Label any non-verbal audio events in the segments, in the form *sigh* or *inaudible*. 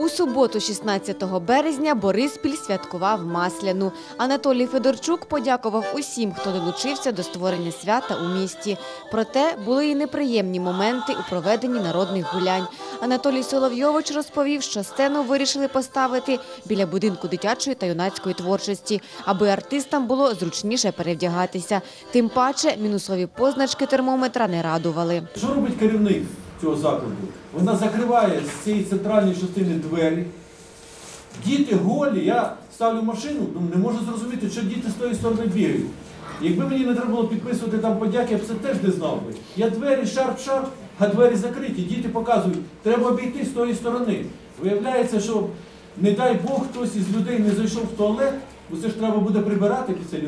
У суботу, 16 березня, Бориспіль святкував Масляну. Анатолій Федорчук подякував усім, хто долучився до створення свята у місті. Проте були і неприємні моменти у проведенні народних гулянь. Анатолій Соловйович розповів, що сцену вирішили поставити біля будинку дитячої та юнацької творчості, аби артистам було зручніше перевдягатися. Тим паче мінусові позначки термометра не радували. Що робить керівник цього закладу? Вона закриває з цієї центральної частини двері. Діти голі, я ставлю машину, ну, не можу зрозуміти, що діти з тої сторони бігають. Якби мені не треба було підписувати там подяки, я б це теж не знав би. Я двері шарп-шарп, а двері закриті. Діти показують, треба обійти з тої сторони. Виявляється, що не дай Бог хтось із людей не зайшов в туалет, це ж треба буде прибирати після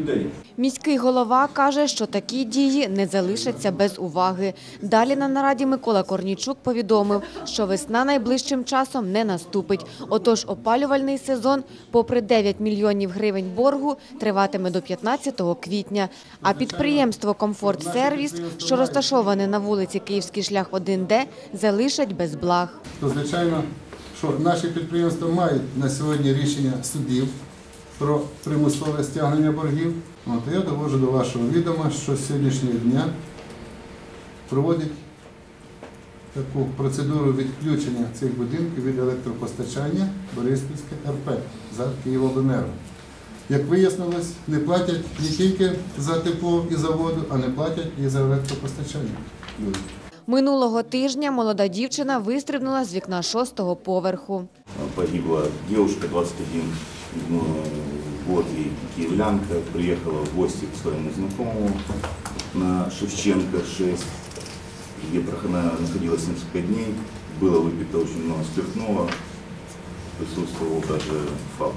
людей. Міський голова каже, що такі дії не залишаться без уваги. Далі на нараді Микола Корнійчук повідомив, що весна найближчим часом не наступить. Отож опалювальний сезон, попри 9 мільйонів гривень боргу, триватиме до 15 квітня. А підприємство «Комфорт Сервіс», що розташоване на вулиці Київський шлях 1Д, залишать без благ. то звичайно, що наші підприємства мають на сьогодні рішення судів про примусове стягнення боргів. От я довожу до вашого відома, що з сьогоднішнього дня проводять таку процедуру відключення цих будинків від електропостачання Бориспільське РП за Київобленерго. Як вияснилось, не платять не тільки за тепло і за воду, а не платять і за електропостачання. Минулого тижня молода дівчина вистрибнула з вікна шостого поверху. Погибла девушка, 21 год, ей киевлянка, приехала в гости к своему знакомому на Шевченко 6, где она находилась 75 дней, было выпито очень много спиртного, присутствовал даже факт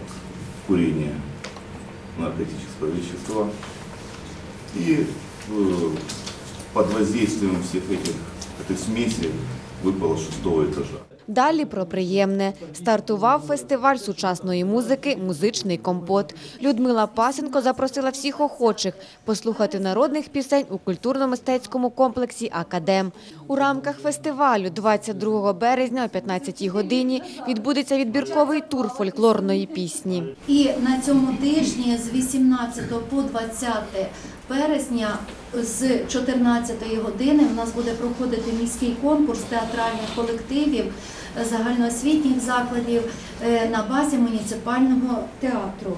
курения наркотического вещества. И э, под воздействием всех этих, этой смеси выпала с шестого этажа. Далі про приємне. Стартував фестиваль сучасної музики «Музичний компот». Людмила Пасенко запросила всіх охочих послухати народних пісень у культурно-мистецькому комплексі «Академ». У рамках фестивалю 22 березня о 15 годині відбудеться відбірковий тур фольклорної пісні. І на цьому тижні з 18 по 20 березня з 14 години в нас буде проходити міський конкурс театральних колективів загальноосвітніх закладів е, на базі муніципального театру.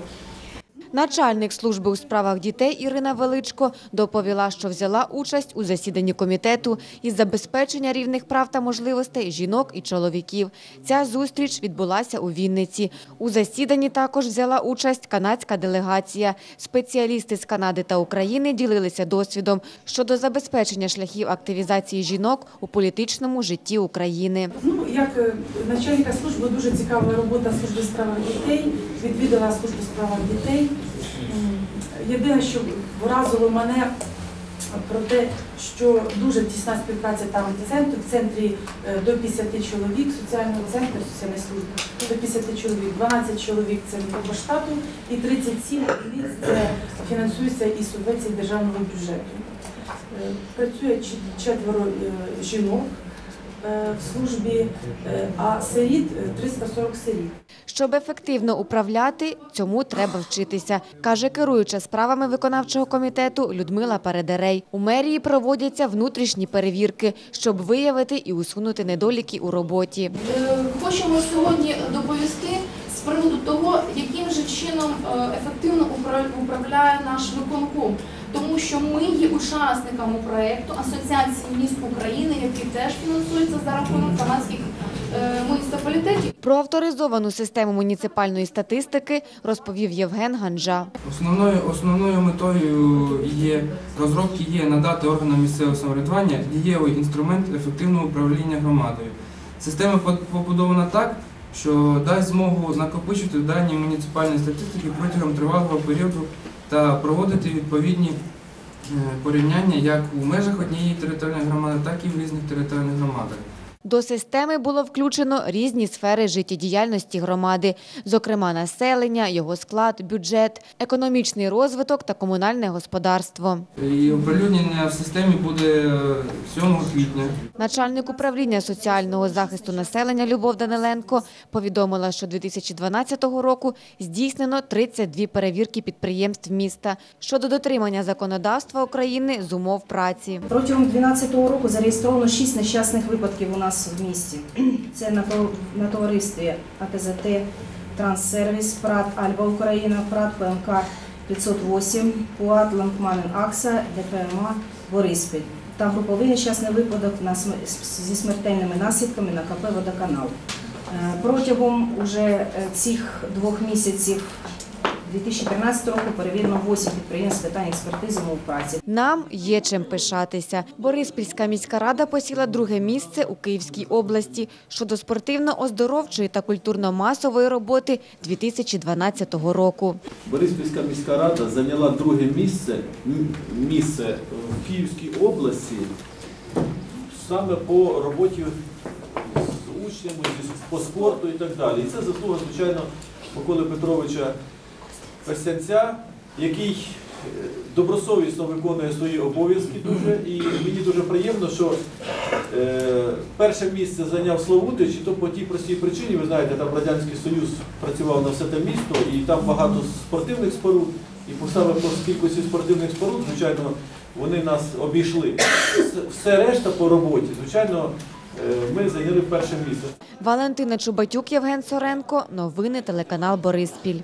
Начальник служби у справах дітей Ірина Величко доповіла, що взяла участь у засіданні комітету із забезпечення рівних прав та можливостей жінок і чоловіків. Ця зустріч відбулася у Вінниці. У засіданні також взяла участь канадська делегація. Спеціалісти з Канади та України ділилися досвідом щодо забезпечення шляхів активізації жінок у політичному житті України. Ну, як е, начальника служби дуже цікава робота служби в справах дітей, відвідала службу справах дітей. Єдине, що вразило мене про те, що дуже тісна співпраця там в центрі, в центрі е, до 50 чоловік, соціального центру, соціальної служби, до 50 чоловік, 12 чоловік це по штату і 37 одиниць це фінансується із субвенцій державного бюджету. Е, Працює четверо е, жінок в службі, а сиріт е, 340 сиріт. Щоб ефективно управляти, цьому треба вчитися, каже керуюча справами виконавчого комітету Людмила Передерей. У мерії проводяться внутрішні перевірки, щоб виявити і усунути недоліки у роботі. Е, Хочемо сьогодні доповісти з приводу того, яким же чином е, ефективно упра- управляє наш виконком, тому що ми є учасниками проєкту Асоціації міст України, який теж фінансується за рахунок канадських муніципалітетів. Про авторизовану систему муніципальної статистики розповів Євген Ганжа. Основною, основною метою є розробки є надати органам місцевого самоврядування дієвий інструмент ефективного управління громадою. Система побудована так, що дасть змогу накопичити дані муніципальної статистики протягом тривалого періоду та проводити відповідні е, порівняння як у межах однієї територіальної громади, так і в різних територіальних громадах. До системи було включено різні сфери життєдіяльності громади, зокрема населення, його склад, бюджет, економічний розвиток та комунальне господарство. І оприлюднення в системі буде 7 квітня. Начальник управління соціального захисту населення Любов Даниленко повідомила, що 2012 року здійснено 32 перевірки підприємств міста щодо дотримання законодавства України з умов праці. Протягом 2012 року зареєстровано 6 нещасних випадків у нас в місті. *clears throat* Це на, товаристві АТЗТ Транссервіс, ПРАТ Альба Україна, ПРАТ ПМК 508, ПУАТ Лампманен Акса, ДПМА Бориспіль та груповий нещасний випадок зі смертельними наслідками на КП «Водоканал». Е, Протягом уже е, цих двох місяців 2013 року перевірено 8 підприємств питань експертизи умов праці. Нам є чим пишатися. Бориспільська міська рада посіла друге місце у Київській області щодо спортивно-оздоровчої та культурно-масової роботи 2012 року. Бориспільська міська рада зайняла друге місце, місце в Київській області саме по роботі з учнями, по спорту і так далі. І це заслуга, звичайно, Миколи Петровича Персянця, який е, добросовісно виконує свої обов'язки дуже. І мені дуже приємно, що е, перше місце зайняв Славутич, і то по тій простій причині, ви знаєте, там Радянський Союз працював на все те місто, і там багато спортивних споруд, і саме по кількості спортивних споруд, звичайно, вони нас обійшли. Все- Все решта по роботі, звичайно, е, ми зайняли перше місце. Валентина Чубатюк, Євген Соренко. Новини телеканал Бориспіль.